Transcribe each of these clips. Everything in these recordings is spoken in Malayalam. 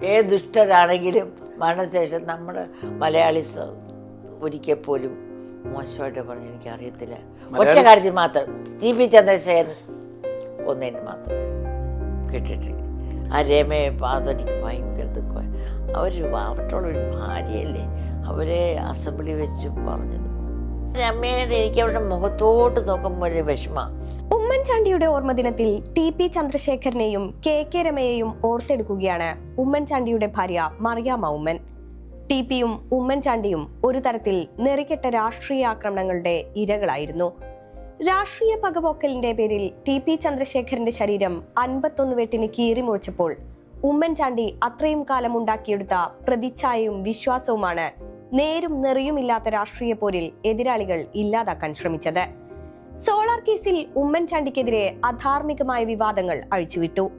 ഏത് ദുഷ്ടരാണെങ്കിലും മരണശേഷം നമ്മൾ മലയാളി ഒരിക്കൽ പോലും മോശമായിട്ട് പറഞ്ഞു എനിക്ക് അറിയത്തില്ല ഒറ്റ കാര്യത്തിൽ മാത്രം. ടി പി ചന്ദ്രശേഖരൻ ഒന്നതിന് മാത്രം കിട്ടിയിട്ടില്ല ആ രമയെ അതെനിക്ക് ഭയങ്കര ദുഃഖമായി. അവർ അവരുടെ ഒരു ഭാര്യയല്ലേ? അവരെ അസംബ്ലി വെച്ച് പറഞ്ഞത്. അമ്മേനെ എനിക്ക് അവരുടെ മുഖത്തോട്ട് നോക്കുമ്പോൾ ഒരു വിഷമമാണ് ഉമ്മൻചാണ്ടിയുടെ ഓർമ്മദിനത്തിൽ ടി പി ചന്ദ്രശേഖരനെയും കെ കെ രമയെയും ഓർത്തെടുക്കുകയാണ് ഉമ്മൻചാണ്ടിയുടെ ഭാര്യ മറിയാമ്മ ഉമ്മൻ. ടി പിയും ഉമ്മൻചാണ്ടിയും ഒരു തരത്തിൽ നെറികെട്ട രാഷ്ട്രീയ ആക്രമണങ്ങളുടെ ഇരകളായിരുന്നു. രാഷ്ട്രീയ പകപോക്കലിന്റെ പേരിൽ ടി പി ചന്ദ്രശേഖരന്റെ ശരീരം അൻപത്തൊന്ന് വെട്ടിന് കീറിമുറിച്ചപ്പോൾ ഉമ്മൻചാണ്ടി അത്രയും കാലം ഉണ്ടാക്കിയെടുത്ത പ്രതിച്ഛായയും വിശ്വാസവുമാണ് നേരും നെറിയുമില്ലാത്ത രാഷ്ട്രീയ പോരിൽ എതിരാളികൾ ഇല്ലാതാക്കാൻ ശ്രമിച്ചത്. സോളാർ കേസിൽ ഉമ്മൻചാണ്ടിക്കെതിരെ അധാർമികമായ വിവാദങ്ങൾ അഴിച്ചുവിട്ടു.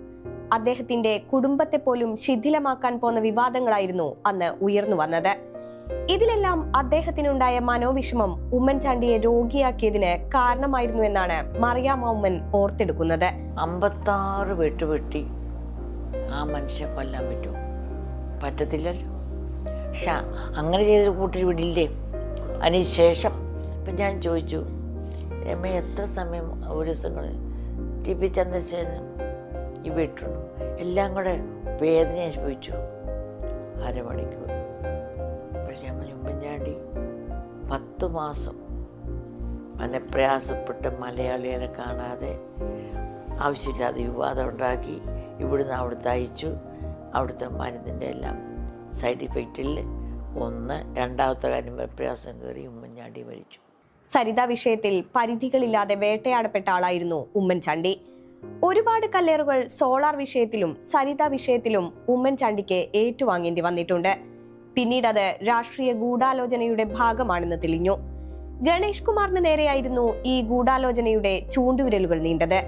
അദ്ദേഹത്തിന്റെ കുടുംബത്തെ പോലും ശിഥിലമാക്കാൻ പോന്ന വിവാദങ്ങളായിരുന്നു അന്ന് ഉയർന്നു വന്നത്. ഇതിലെല്ലാം അദ്ദേഹത്തിനുണ്ടായ മനോവിഷമം ഉമ്മൻചാണ്ടിയെ രോഗിയാക്കിയതിന് കാരണമായിരുന്നു എന്നാണ് മറിയാമ്മ ഉമ്മൻ ഓർത്തെടുക്കുന്നത്. അമ്പത്താറ് വെട്ടുവെട്ടി ആ മനുഷ്യ കൊല്ലാൻ പറ്റുമോ? പറ്റത്തില്ലല്ലോ. പക്ഷെ അങ്ങനെ ചെയ്തൊരു കൂട്ടർ വിടില്ലേ? അതിന് ശേഷം ഇപ്പം ഞാൻ ചോദിച്ചു എമ്മ എത്ര സമയം ഒരു ദിവസം കൂടെ ടി. പി. ചന്ദ്രശേഖരൻ ഈ വീട്ടുണ്ടു എല്ലാം കൂടെ വേദന അനുഭവിച്ചു അരമണിക്കൂർ. പക്ഷെ പറഞ്ഞു ഉമ്മൻചാണ്ടി പത്ത് മാസം അങ്ങനെ പ്രയാസപ്പെട്ട് മലയാളികളെ കാണാതെ ആവശ്യമില്ലാതെ വിവാദം ഉണ്ടാക്കി ഇവിടുന്ന് അവിടുത്തെ അയച്ചു അവിടുത്തെ മരുന്നിന്റെ എല്ലാം സൈഡ് ഇഫക്റ്റിൽ ഒന്ന് രണ്ടാമത്തെ കാര്യം വെപ്രയാസം കയറി ഉമ്മൻചാണ്ടി മരിച്ചു. സരിത വിഷയത്തിൽ പരിധികളില്ലാതെ വേട്ടയാടപ്പെട്ട ആളായിരുന്നു ഉമ്മൻചാണ്ടി. ഒരുപാട് കല്ലേറുകൾ സോളാർ വിഷയത്തിലും സരിത വിഷയത്തിലും ഉമ്മൻചാണ്ടിക്ക് ഏറ്റുവാങ്ങേണ്ടി വന്നിട്ടുണ്ട്. പിന്നീട് അത് രാഷ്ട്രീയ ഗൂഢാലോചനയുടെ ഭാഗമാണെന്ന് തെളിഞ്ഞു. ഗണേഷ് കുമാറിന് നേരെയായിരുന്നു ഈ ഗൂഢാലോചനയുടെ ചൂണ്ടുവിരലുകൾ നീണ്ടത്.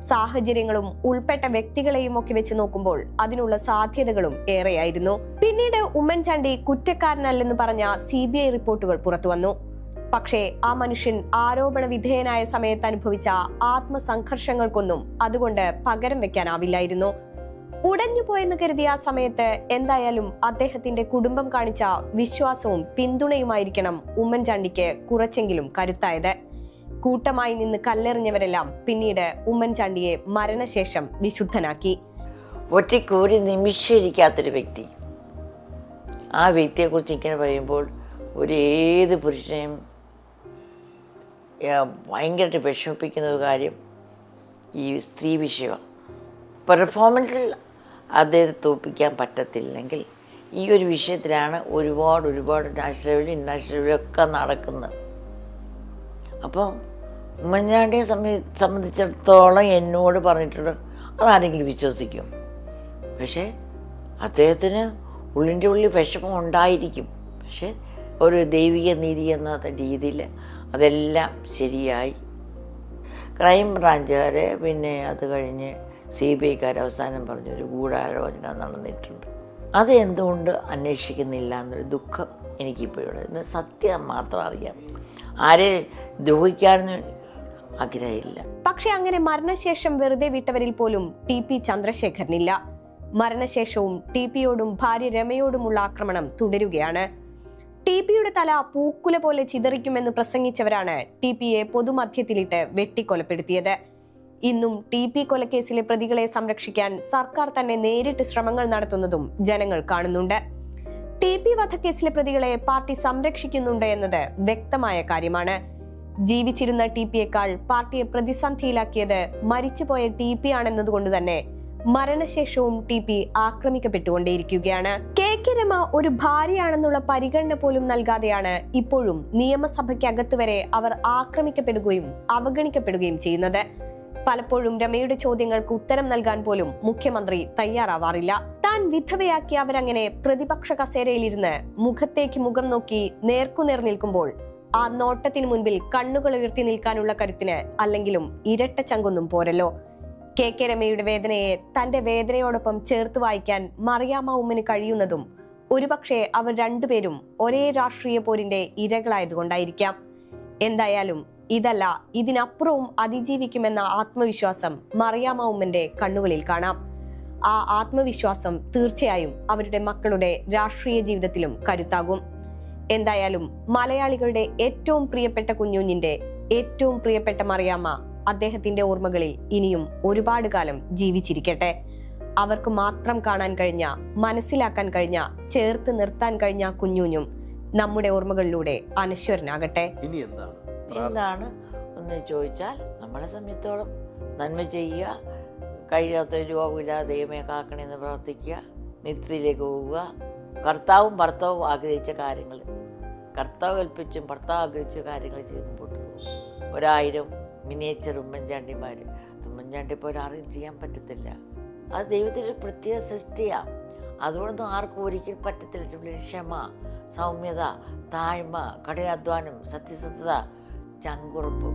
സാഹചര്യങ്ങളും ഉൾപ്പെട്ട വ്യക്തികളെയും ഒക്കെ വെച്ച് നോക്കുമ്പോൾ അതിനുള്ള സാധ്യതകളും ഏറെയായിരുന്നു. പിന്നീട് ഉമ്മൻചാണ്ടി കുറ്റക്കാരനല്ലെന്ന് പറഞ്ഞ സി ബി ഐ റിപ്പോർട്ടുകൾ പുറത്തുവന്നു. പക്ഷേ ആ മനുഷ്യൻ ആരോപണ വിധേയനായ സമയത്ത് അനുഭവിച്ച ആത്മസംഘർഷങ്ങൾക്കൊന്നും അതുകൊണ്ട് പകരം വെക്കാനാവില്ലായിരുന്നു. ഉടഞ്ഞുപോയെന്ന് കരുതിയ ആ സമയത്ത് എന്തായാലും അദ്ദേഹത്തിന്റെ കുടുംബം കാണിച്ച വിശ്വാസവും പിന്തുണയുമായിരിക്കണം ഉമ്മൻചാണ്ടിക്ക് കുറച്ചെങ്കിലും കരുത്തായത്. കൂട്ടമായി നിന്ന് കല്ലെറിഞ്ഞവരെല്ലാം പിന്നീട് ഉമ്മൻചാണ്ടിയെ മരണശേഷം വിശുദ്ധനാക്കി. ഒറ്റയ്ക്ക് ഒരു നിമിഷം ഇരിക്കാത്തൊരു വ്യക്തി. ആ വ്യക്തിയെക്കുറിച്ച് ഇങ്ങനെ പറയുമ്പോൾ ഒരു ഏത് പുരുഷനെയും ഭയങ്കരമായിട്ട് വിഷമിപ്പിക്കുന്ന ഒരു കാര്യം ഈ സ്ത്രീ വിഷയമാണ്. പെർഫോമൻസിൽ അദ്ദേഹത്തെ തോപ്പിക്കാൻ പറ്റത്തില്ലെങ്കിൽ ഈ ഒരു വിഷയത്തിലാണ് ഒരുപാട് ഒരുപാട് നാഷണൽ ലെവലിൽ ഇന്റർനാഷണൽ ലെവലിലൊക്കെ നടക്കുന്നത്. അപ്പോൾ ഉമ്മൻചാണ്ടിയെ സംബന്ധി സംബന്ധിച്ചിടത്തോളം എന്നോട് പറഞ്ഞിട്ടുണ്ട് അതാരെങ്കിലും വിശ്വസിക്കും. പക്ഷേ അദ്ദേഹത്തിന് ഉള്ളിന്റെ ഉള്ളിൽ വിഷമം ഉണ്ടായിരിക്കും. പക്ഷെ ഒരു ദൈവിക നീതി എന്ന രീതിയിൽ അതെല്ലാം ശരിയായി. ക്രൈം ബ്രാഞ്ചുകാരെ പിന്നെ അത് കഴിഞ്ഞ് സി ബി ഐക്കാർ അവസാനം പറഞ്ഞൊരു ഗൂഢാലോചന നടന്നിട്ടുണ്ട്. അത് എന്തുകൊണ്ട് അന്വേഷിക്കുന്നില്ല എന്നൊരു ദുഃഖം എനിക്കിപ്പോഴുണ്ട് ഇന്ന് സത്യം മാത്രം അറിയാം. ആരെ ദ്രോഹിക്കാനൊന്നും ആഗ്രഹമില്ല. പക്ഷെ അങ്ങനെ മരണശേഷം വെറുതെ വിട്ടവരിൽ പോലും ടി പി ചന്ദ്രശേഖരനില്ല. മരണശേഷവും ടി പിയോടും ഭാര്യ രമയോടുമുള്ള ആക്രമണം തുടരുകയാണ്. ടി പിയുടെ തല പൂക്കുല പോലെ ചിതറിക്കുമെന്ന് പ്രസംഗിച്ചവരാണ് ടി പിയെ പൊതുമധ്യത്തിലിട്ട് വെട്ടിക്കൊലപ്പെടുത്തിയത്. ഇന്നും ടി പി കൊലക്കേസിലെ പ്രതികളെ സംരക്ഷിക്കാൻ സർക്കാർ തന്നെ നേരിട്ട് ശ്രമങ്ങൾ നടത്തുന്നതും ജനങ്ങൾ കാണുന്നുണ്ട്. ടി പി വധക്കേസിലെ പ്രതികളെ പാർട്ടി സംരക്ഷിക്കുന്നുണ്ട് എന്നത് വ്യക്തമായ കാര്യമാണ്. ജീവിച്ചിരുന്ന ടി പിയേക്കാൾ പാർട്ടിയെ പ്രതിസന്ധിയിലാക്കിയത് മരിച്ചുപോയ ടി പി ആണെന്നതുകൊണ്ട് തന്നെ മരണശേഷവും ടി പി ആക്രമിക്കപ്പെട്ടുകൊണ്ടേയിരിക്കുകയാണ്. കെ കെ രമ ഒരു ഭാര്യയാണെന്നുള്ള പരിഗണന പോലും നൽകാതെയാണ് ഇപ്പോഴും നിയമസഭയ്ക്കകത്ത് വരെ അവർ ആക്രമിക്കപ്പെടുകയും അവഗണിക്കപ്പെടുകയും ചെയ്യുന്നത്. പലപ്പോഴും രമയുടെ ചോദ്യങ്ങൾക്ക് ഉത്തരം നൽകാൻ പോലും മുഖ്യമന്ത്രി തയ്യാറാവാറില്ല. താൻ വിധവയാക്കി അവരങ്ങനെ പ്രതിപക്ഷ കസേരയിലിരുന്ന് മുഖത്തേക്ക് മുഖം നോക്കി നേർക്കുനേർ നിൽക്കുമ്പോൾ ആ നോട്ടത്തിന് മുൻപിൽ കണ്ണുകൾ ഉയർത്തി നിൽക്കാനുള്ള കരുത്തിന് അല്ലെങ്കിലും ഇരട്ട ചങ്കൊന്നും പോരല്ലോ. കെ കെ രമയുടെ വേദനയെ തന്റെ വേദനയോടൊപ്പം ചേർത്ത് വായിക്കാൻ മറിയാമ്മ ഉമ്മന് കഴിയുന്നതും ഒരുപക്ഷെ അവർ രണ്ടുപേരും ഒരേ രാഷ്ട്രീയ പോരിന്റെ ഇരകളായതുകൊണ്ടായിരിക്കാം. എന്തായാലും ഇതല്ല ഇതിനപ്പുറവും അതിജീവിക്കുമെന്ന ആത്മവിശ്വാസം മറിയാമ്മ ഉമ്മന്റെ കണ്ണുകളിൽ കാണാം. ആ ആത്മവിശ്വാസം തീർച്ചയായും അവരുടെ മക്കളുടെ രാഷ്ട്രീയ ജീവിതത്തിലും കരുത്താകും. എന്തായാലും മലയാളികളുടെ ഏറ്റവും പ്രിയപ്പെട്ട കുഞ്ഞുഞ്ഞിന്റെ ഏറ്റവും പ്രിയപ്പെട്ട മറിയാമ്മ അദ്ദേഹത്തിന്റെ ഓർമ്മകളിൽ ഇനിയും ഒരുപാട് കാലം ജീവിച്ചിരിക്കട്ടെ. അവർക്ക് മാത്രം കാണാൻ കഴിഞ്ഞ മനസ്സിലാക്കാൻ കഴിഞ്ഞ ചേർത്ത് നിർത്താൻ കഴിഞ്ഞ കുഞ്ഞുഞ്ഞും നമ്മുടെ ഓർമ്മകളിലൂടെ അനശ്വരനാകട്ടെ. ഇനി എന്താണ്? എന്താണ്? ഒന്ന് ചോദിച്ചാൽ നമ്മളെ സംബന്ധിച്ചോളം നന്മ ചെയ്യുക കഴിയാത്ത രോഗമില്ലാതെ ദൈവമേ കാക്കണമെന്ന് പ്രാർത്ഥിക്കുക നിത്യത്തിലേക്ക് പോവുക കർത്താവും ഭർത്താവും ആഗ്രഹിച്ച കാര്യങ്ങൾ കർത്താവ് കൽപ്പിച്ചും ഭർത്താവ് ആഗ്രഹിച്ച കാര്യങ്ങൾ ചെയ്യുമ്പോൾ മുമ്പോട്ട് ഒരായിരം മിനിയേച്ചർ ഉമ്മൻചാണ്ടിമാർ ഉമ്മൻചാണ്ടി പോലെ ആരും ചെയ്യാൻ പറ്റത്തില്ല. അത് ദൈവത്തിന്റെ പ്രത്യേക സൃഷ്ടിയാണ് അതുകൊണ്ടൊന്നും ആർക്കും ഒരിക്കലും പറ്റത്തില്ല. ക്ഷമ സൗമ്യത താഴ്മ കഠിനാധ്വാനം സത്യസന്ധത ചങ്കുറപ്പ്.